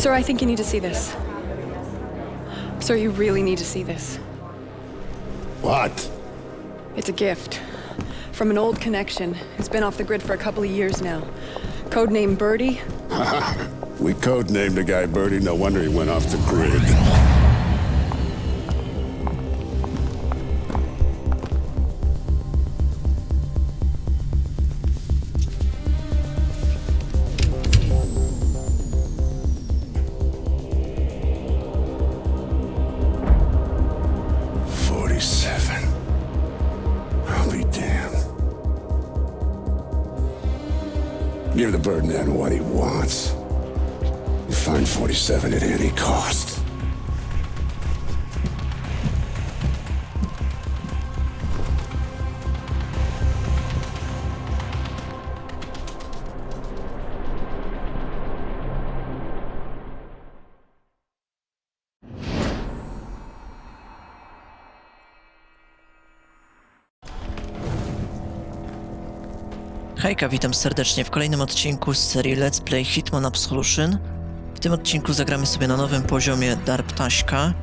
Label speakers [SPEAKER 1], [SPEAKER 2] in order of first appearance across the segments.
[SPEAKER 1] Sir, I think you need to see this. Sir, you really need to see this.
[SPEAKER 2] What?
[SPEAKER 1] It's a gift from an old connection who's been off the grid for a couple of years now. Codename Birdie.
[SPEAKER 2] We codenamed the guy Birdie. No wonder he went off the grid. The what he wants. You find 47 at any cost.
[SPEAKER 3] Hejka, witam serdecznie w kolejnym odcinku z serii Let's Play Hitman Absolution. W tym odcinku zagramy sobie na nowym poziomie Dark Taśka,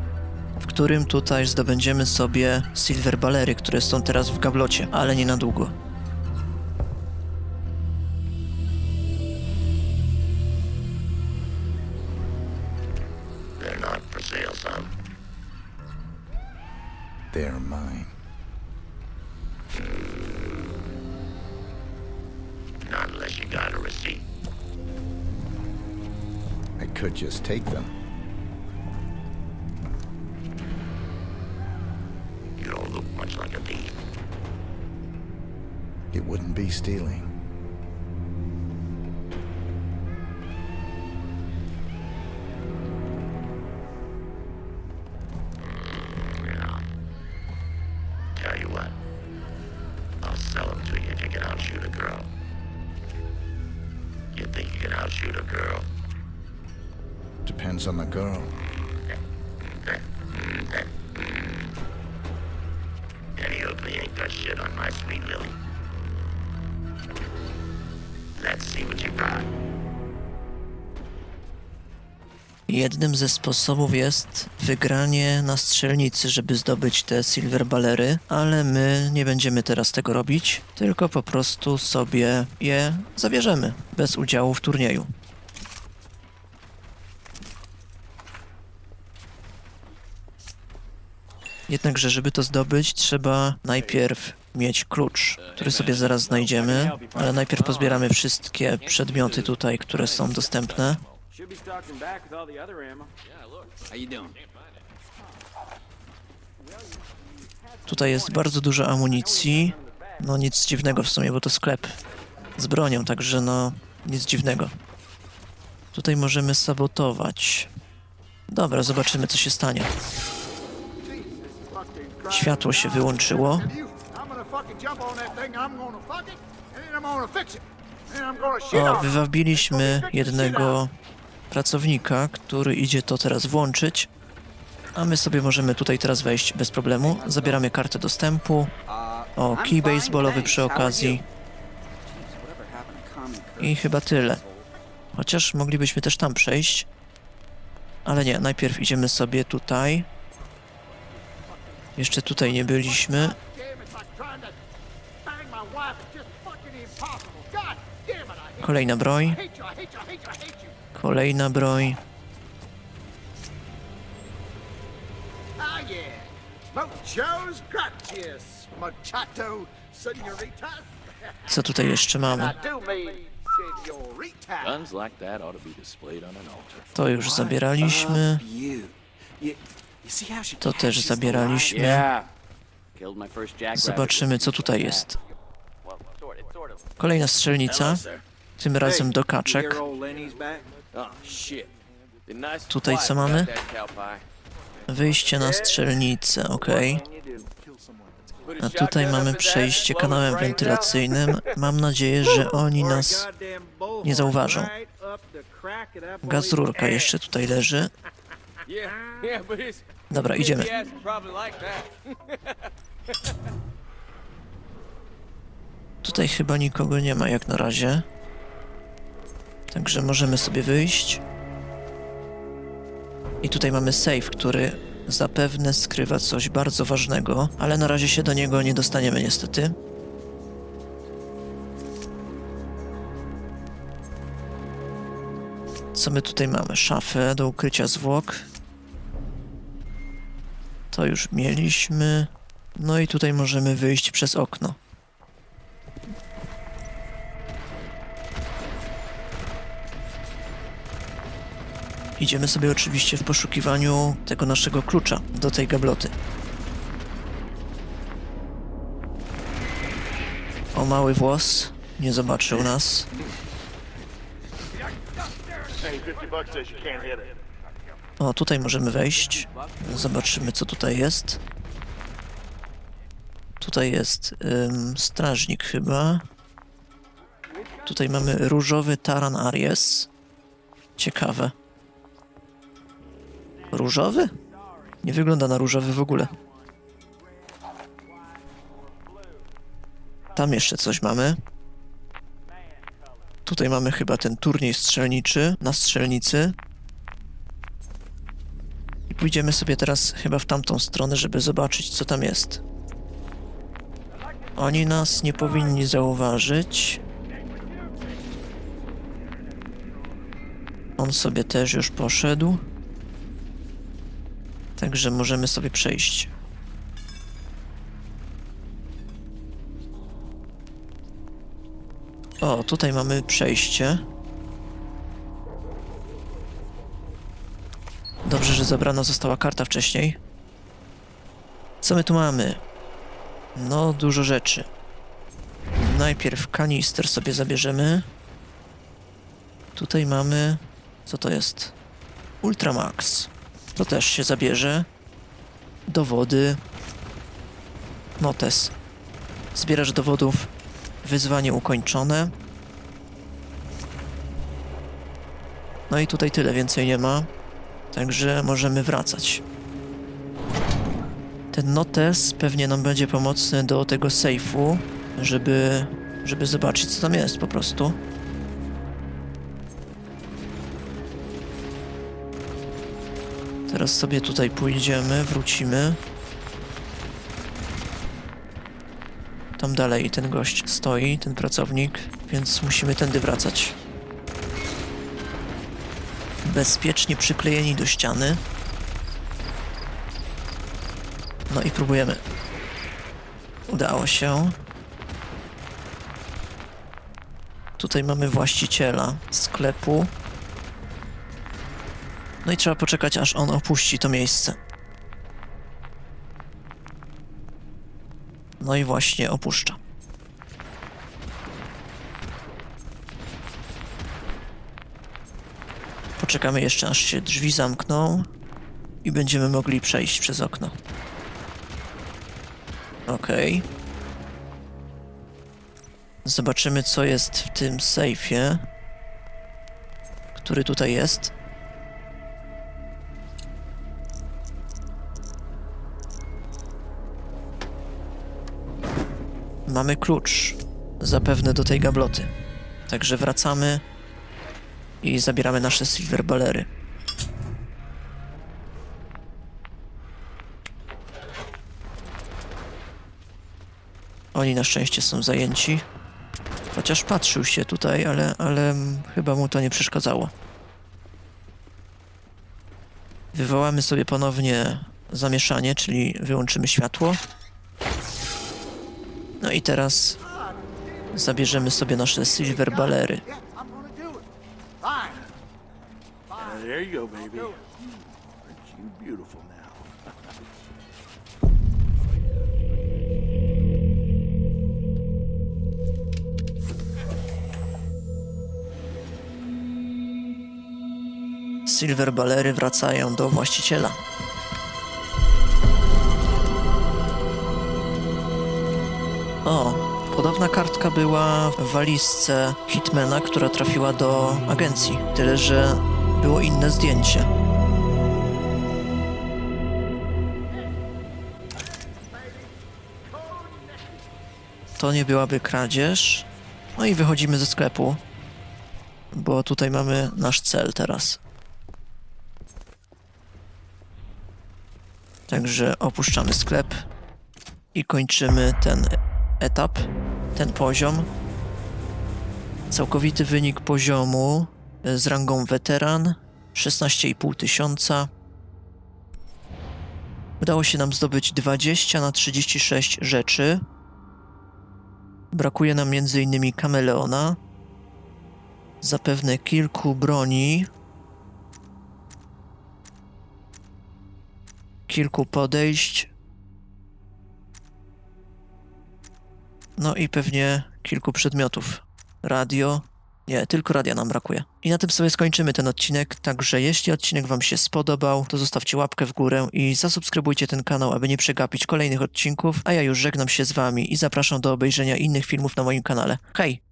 [SPEAKER 3] w którym tutaj zdobędziemy sobie Silver Ballery, które są teraz w gablocie, ale nie na długo.
[SPEAKER 4] They're not for sale, son.
[SPEAKER 5] They're mine. Could just take them.
[SPEAKER 4] You don't look much like a thief.
[SPEAKER 5] It wouldn't be stealing.
[SPEAKER 4] Mm, yeah. Tell you
[SPEAKER 5] Depends on the girl.
[SPEAKER 4] Ain't got shit on my sweet Lily. Let's see what you got.
[SPEAKER 3] Jednym ze sposobów jest wygranie na strzelnicy, żeby zdobyć te Silver Ballery, ale my nie będziemy teraz tego robić, tylko po prostu sobie je zabierzemy, bez udziału w turnieju. Jednakże, żeby to zdobyć, trzeba najpierw mieć klucz, który sobie zaraz znajdziemy, ale najpierw pozbieramy wszystkie przedmioty tutaj, które są dostępne. Tutaj jest bardzo dużo amunicji. No nic dziwnego w sumie, bo to sklep z bronią, także no nic dziwnego. Tutaj możemy sabotować. Dobra, zobaczymy co się stanie. Światło się wyłączyło. O, wywabiliśmy jednego pracownika, który idzie to teraz włączyć. A my sobie możemy tutaj teraz wejść bez problemu. Zabieramy kartę dostępu. O, kij baseballowy przy okazji. I chyba tyle. Chociaż moglibyśmy też tam przejść. Ale nie, najpierw idziemy sobie tutaj. Jeszcze tutaj nie byliśmy. Kolejna broń. Kolejna broń. Co tutaj jeszcze mamy?
[SPEAKER 6] To
[SPEAKER 3] już zabieraliśmy. To też zabieraliśmy. Zobaczymy, co tutaj jest. Kolejna strzelnica. Tym razem do kaczek. Tutaj co mamy? Wyjście na strzelnicę, ok.
[SPEAKER 7] A
[SPEAKER 3] tutaj mamy przejście kanałem wentylacyjnym. Mam nadzieję, że oni nas nie zauważą. Gaz rurka jeszcze tutaj leży. Dobra, idziemy. Tutaj chyba nikogo nie ma jak na razie. Także możemy sobie wyjść. I tutaj mamy safe, który zapewne skrywa coś bardzo ważnego, ale na razie się do niego nie dostaniemy niestety. Co my tutaj mamy? Szafę do ukrycia zwłok. To już mieliśmy. No i tutaj możemy wyjść przez okno. Idziemy sobie oczywiście w poszukiwaniu tego naszego klucza do tej gabloty. O mały włos, nie zobaczył nas. O, tutaj możemy wejść. Zobaczymy, co tutaj jest. Tutaj jest ym, strażnik chyba. Tutaj mamy różowy taran Aries. Ciekawe. Różowy? Nie wygląda na różowy w ogóle. Tam jeszcze coś mamy. Tutaj mamy chyba ten turniej strzelniczy na strzelnicy. Pójdziemy sobie teraz chyba w tamtą stronę, żeby zobaczyć, co tam jest. Oni nas nie powinni zauważyć. On sobie też już poszedł. Także możemy sobie przejść. O, tutaj mamy przejście. Dobrze, że zabrana została karta wcześniej. Co my tu mamy? No, dużo rzeczy. Najpierw kanister sobie zabierzemy. Tutaj mamy... Co to jest? Ultramax. To też się zabierze. Dowody. Notes. Zbierasz dowodów. Wyzwanie ukończone. No i tutaj tyle, więcej nie ma. Także możemy wracać. Ten notes pewnie nam będzie pomocny do tego sejfu, żeby, żeby zobaczyć co tam jest po prostu. Teraz sobie tutaj pójdziemy, wrócimy. Tam dalej ten gość stoi, ten pracownik, więc musimy tędy wracać. Bezpiecznie przyklejeni do ściany. No i próbujemy. Udało się. Tutaj mamy właściciela sklepu. No i trzeba poczekać, aż on opuści to miejsce. No i właśnie opuszcza. Poczekamy jeszcze, aż się drzwi zamkną i będziemy mogli przejść przez okno. Okej. Zobaczymy, co jest w tym sejfie, który tutaj jest. Mamy klucz, zapewne do tej gabloty. Także wracamy i zabieramy nasze silver balery. Oni na szczęście są zajęci. Chociaż patrzył się tutaj, ale, ale chyba mu to nie przeszkadzało. Wywołamy sobie ponownie zamieszanie, czyli wyłączymy światło. No i teraz zabierzemy sobie nasze silver balery.
[SPEAKER 8] There you go, baby. Aren't you beautiful now?
[SPEAKER 3] Silver balery wracają do właściciela. O, podobna kartka była w walizce Hitmana, która trafiła do agencji. Tyle, że było inne zdjęcie. To nie byłaby kradzież. No i wychodzimy ze sklepu, bo tutaj mamy nasz cel teraz. Także opuszczamy sklep i kończymy ten etap, ten poziom. Całkowity wynik poziomu z rangą weteran 16,5 tysiąca. Udało się nam zdobyć 20 na 36 rzeczy. Brakuje nam m.in. kameleona, zapewne kilku broni, kilku podejść, no i pewnie kilku przedmiotów. Radio. Nie, tylko radia nam brakuje. I na tym sobie skończymy ten odcinek, także jeśli odcinek Wam się spodobał, to zostawcie łapkę w górę i zasubskrybujcie ten kanał, aby nie przegapić kolejnych odcinków, a ja już żegnam się z Wami i zapraszam do obejrzenia innych filmów na moim kanale. Hej!